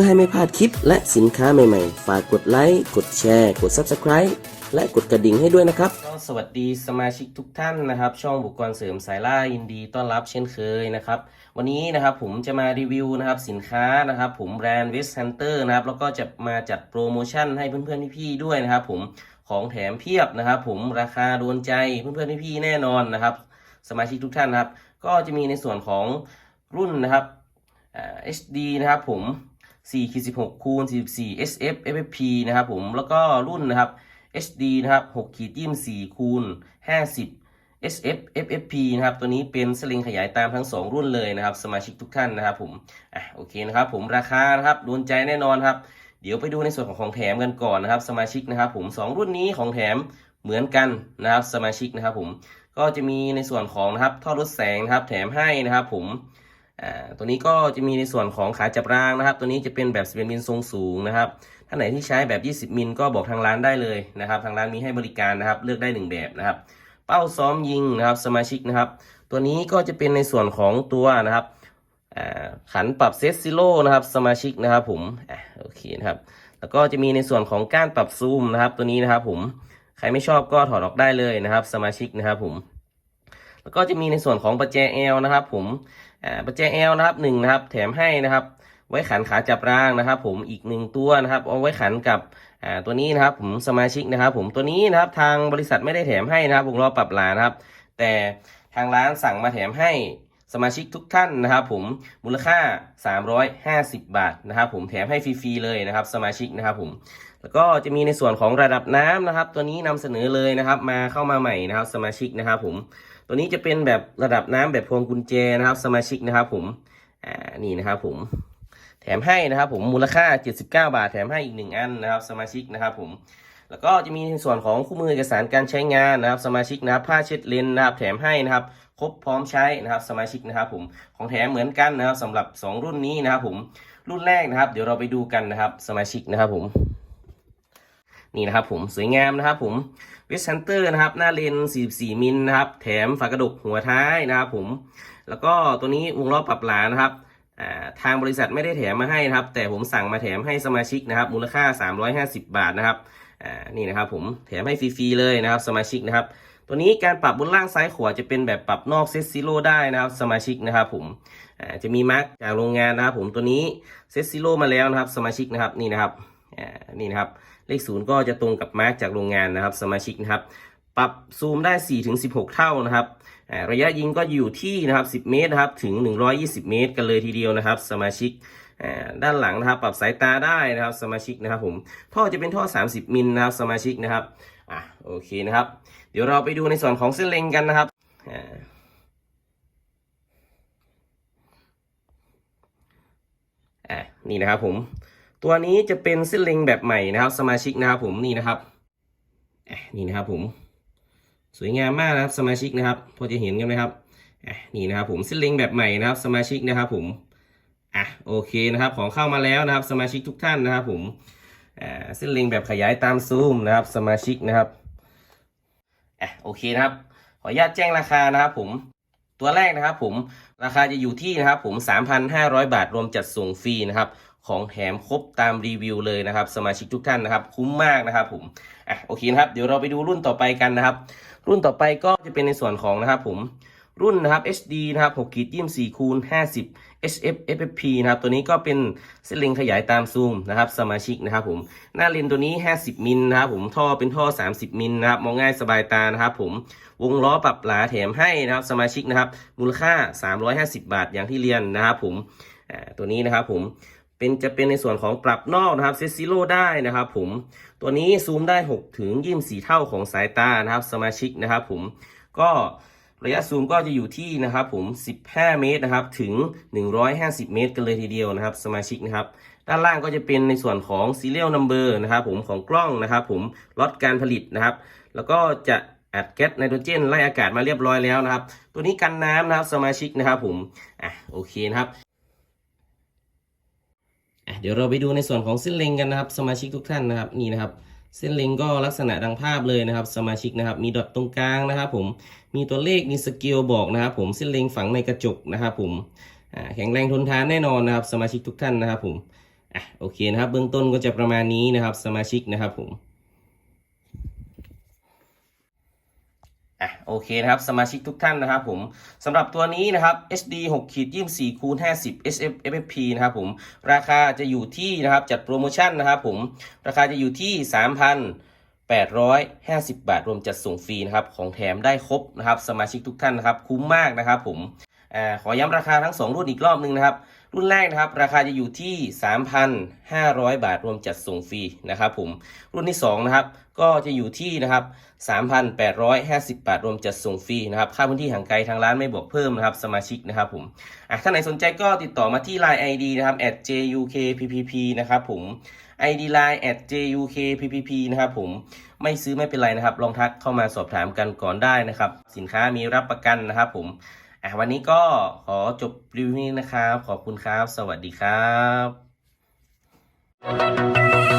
พื่อให้ไม่พลาดคลิปและสินค้าใหม่ๆ ฝากกดไลค์ กดแชร์ กด Subscribe และกดกระดิ่งให้ด้วยนะครับก็สวัสดีสมาชิกทุกท่านนะครับ ช่องบุคกรเสริมสายล่ายินดีต้อนรับเช่นเคยนะครับ วันนี้นะครับผมจะมารีวิวนะครับสินค้านะครับ ผมแบรนด์เวสฮันเตอร์นะครับ แล้วก็จะมาจัดโปรโมชั่นให้เพื่อนๆพี่ๆด้วยนะครับ ผมของแถมเพียบนะครับ ผมราคาโดนใจเพื่อนๆพี่ๆแน่นอนนะครับ สมาชิกทุกท่านนะครับ ก็จะมีในส่วนของรุ่นนะครับ HD นะครับผม 4ขีด16คูณ44 SF FFP นะครับผมแล้วก็รุ่นนะครับ HD นะครับ6ขีดยี่4คูณ50 SF FFP นะครับตัวนี้เป็นสลิงขยายตามทั้ง 2 รุ่นเลยนะครับ สมาชิกทุกท่านนะครับผมอะโอเคนะครับผมราคานะครับโดนใจแน่นอนครับ เดี๋ยวไปดูในส่วนของของแถมกันก่อนนะครับ สมาชิกนะครับผม 2 รุ่นนี้ของแถมเหมือนกันนะครับสมาชิกนะครับผมก็จะมีในส่วนของนะครับท่อลดแสงนะครับแถมให้นะครับผม อ่าตัวนี้ก็จะมีในส่วนของขาจับรางนะครับ ตัวนี้จะเป็นแบบ11มิลทรงสูงนะครับท่านไหนที่ใช้แบบ 20มิลก็บอกทางร้านได้เลยนะครับ ทางร้านมีให้บริการนะครับ เลือกได้ 1 แบบนะครับ เป้าซ้อมยิงนะครับสมาชิกนะครับ ตัวนี้ก็จะเป็นในส่วนของตัวนะครับขันปรับเซตซิโลนะครับสมาชิกนะครับผมโอเคนะครับแล้วก็จะมีในส่วนของก้านปรับซูมนะครับ ตัวนี้นะครับผมใครไม่ชอบก็ถอดออกได้เลยนะครับ สมาชิกนะครับผม แล้วก็จะมีในส่วนของประแจเอลนะครับ ผม อ่าประแจเอลนะครับหนึ่งนะครับ แถมให้นะครับ ไว้ขันขาจับรางนะครับ ผมอีกหนึ่งตัวนะครับ เอาไว้ขันกับอ่าตัวนี้นะครับ ผมสมาชิกนะครับ ผมตัวนี้นะครับทางบริษัทไม่ได้แถมให้นะครับวงล้อปรับหลานะครับ แต่ทางร้านสั่งมาแถมให้สมาชิกทุกท่านนะครับ ผมมูลค่า 350 บาทนะครับ ผมแถมให้ฟรีๆเลยนะครับ สมาชิกนะครับ ผมแล้วก็จะมีในส่วนของระดับน้ำนะครับ ตัวนี้นำเสนอเลยนะครับ มาเข้ามาใหม่นะครับ สมาชิกนะครับ ผม ตัวนี้จะเป็นแบบระดับน้ำแบบพวงกุญแจนะครับ สมาชิกนะครับ ผมอ่านี่นะครับ ผม แถมให้นะครับ ผมมูลค่า 79 บาท แถมให้อีกหนึ่งอันนะครับ สมาชิกนะครับ ผม แล้วก็จะมีในส่วนของคู่มือเอกสารการใช้งานนะครับ สมาชิกนะครับผ้าเช็ดเลนนะครับ แถมให้นะครับครบพร้อมใช้นะครับสมาชิกนะครับ ผมของแถมเหมือนกันนะครับสำหรับ 2 รุ่นนี้นะครับ ผมรุ่นแรกนะครับ เดี๋ยวเราไปดูกันนะครับ สมาชิกนะครับ ผม นี่นะครับผมสวยงามนะครับผมเวส h ันเตอร์นะครับหน้าเลน 44 มิลนะครับ แถมฝากระดกหัวท้ายนะครับผม แล้วก็ตัวนี้วงล้อปรับหลานะครับทางบริษัทไม่ได้แถมมาให้นะครับ แต่ผมสั่งมาแถมให้สมาชิกนะครับ มูลค่า 350 บาทนะครับนี่นะครับผมแถมให้ฟรีๆเลยนะครับสมาชิกนะครับ ตัวนี้การปรับบนล่างซ้ายขวาจะเป็นแบบปรับนอกเซตซิโร่ได้นะครับสมาชิกนะครับผมจะมีมาร์กจากโรงงานนะครับผมตัวนี้เซตซิโร่มาแล้วนะครับสมาชิกนะครับนี่นะครับ นี่นะครับ เลขศูนย์ก็จะตรงกับมาร์กจากโรงงานนะครับ สมาชิกนะครับ ปรับซูมได้4-16 เท่านะครับ ระยะยิงก็อยู่ที่นะครับ 10 เมตรนะครับถึง 120 เมตร กันเลยทีเดียวนะครับ สมาชิกด้านหลังนะครับ ปรับสายตาได้นะครับ สมาชิกนะครับผมท่อจะเป็นท่อ 30 มิลนะครับ สมาชิกนะครับอะโอเคนะครับ เดี๋ยวเราไปดูในส่วนของเส้นเล็งกันนะครับอ่าอะนี่นะครับผม ตัวนี้จะเป็นเส้นเล็งแบบใหม่นะครับ สมาชิกนะครับผมนี่นะครับนี่นะครับผม สวยงามมากนะครับสมาชิกนะครับ พอจะเห็นกันไหมครับนี่นะครับผมเส้นเล็งแบบใหม่นะครับ สมาชิกนะครับผมอะโอเคนะครับของเข้ามาแล้วนะครับ สมาชิกทุกท่านนะครับผมอ่าเส้นเล็งแบบขยายตามซูมนะครับ สมาชิกนะครับอะโอเคนะครับ ขออนุญาตแจ้งราคานะครับผมตัวแรกนะครับผมราคาจะอยู่ที่นะครับผม 3,500 บาทรวมจัดส่งฟรีนะครับ ของแถมครบตามรีวิวเลยนะครับ สมาชิกทุกท่านนะครับ คุ้มมากนะครับผมอะโอเคนะครับ เดี๋ยวเราไปดูรุ่นต่อไปกันนะครับ รุ่นต่อไปก็จะเป็นในส่วนของนะครับผมรุ่นนะครับ HD นะครับ6ขีดยี่4คูณ50 SF FFP นะครับ ตัวนี้ก็เป็นเส้นเล็งขยายตามซูมนะครับ สมาชิกนะครับผม หน้าเลนตัวนี้ 50 มิลนะครับผม ท่อเป็นท่อ 30 มิลนะครับ มองง่ายสบายตานะครับผม วงล้อปรับหลาแถมให้นะครับ สมาชิกนะครับ มูลค่า 350 บาทอย่างที่เรียนนะครับผมตัวนี้นะครับผม เป็นจะเป็นในส่วนของปรับนอกนะครับเซซิโลได้นะครับผมตัวนี้ซูมได้ 6 ถึง24เท่าของสายตานะครับ สมาชิกนะครับผมก็ระยะซูมก็จะอยู่ที่นะครับผม 15 เมตรนะครับ ถึง 150 เมตร กันเลยทีเดียวนะครับ สมาชิกนะครับ ด้านล่างก็จะเป็นในส่วนของ serial number นะครับผมของกล้องนะครับผมล็อตการผลิตนะครับ แล้วก็จะอัดแก๊สไนโตรเจนไล่อากาศมาเรียบร้อยแล้วนะครับ ตัวนี้กันน้ำนะครับสมาชิกนะครับผม อะโอเคนะครับ เดี๋ยวเราไปดูในส่วนของเส้นเล็งกันนะครับ สมาชิกทุกท่านนะครับนี่นะครับเส้นเล็งก็ลักษณะดังภาพเลยนะครับ สมาชิกนะครับ มีดอทตรงกลางนะครับ ผมมีตัวเลขมีสเกลบอกนะครับ ผมเส้นเล็งฝังในกระจกนะครับ ผมแข็งแรงทนทานแน่นอนนะครับ สมาชิกทุกท่านนะครับ ผมอะโอเคนะครับ เบื้องต้นก็จะประมาณนี้นะครับ สมาชิกนะครับ ผม อะโอเคนะครับสมาชิกทุกท่านนะครับผมสำหรับตัวนี้นะครับ HD 6ขีด24คูณ50 SF FFP นะครับผมราคาจะอยู่ที่นะครับจัดโปรโมชั่นนะครับผมราคาจะอยู่ที่ 3,850 บาท รวมจัดส่งฟรีนะครับของแถมได้ครบนะครับสมาชิกทุกท่านนะครับคุ้มมากนะครับผม ขอย้ำราคาทั้ง 2 รุ่นอีกรอบหนึงนะครับ รุ่นแรกนะครับราคาจะอยู่ที่ 3,500 บาทรวมจัดส่งฟรีนะครับผม รุ่นที่2นะครับก็จะอยู่ที่นะครับ 3,850 บาทรวมจัดส่งฟรีนะครับ ค่าพื้นที่ห่างไกลทางร้านไม่บวกเพิ่มนะครับสมาชิกนะครับผมอะถ้าไหนสนใจก็ติดต่อมาที่ Line ID นะครับ @jukppp นะครับผม ID Line @jukppp นะครับผมไม่ซื้อไม่เป็นไรนะครับ ลองทักเข้ามาสอบถามกันก่อนได้นะครับ สินค้ามีรับประกันนะครับผม อะวันนี้ก็ขอจบรีวิวนี้นะครับ ขอบคุณครับ สวัสดีครับ